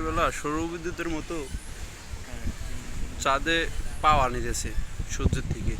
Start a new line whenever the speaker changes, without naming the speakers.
দিনের বেলা সৌর বিদ্যুতের মতো চাঁদে পাওয়া নিতেছে সূর্যের থেকে।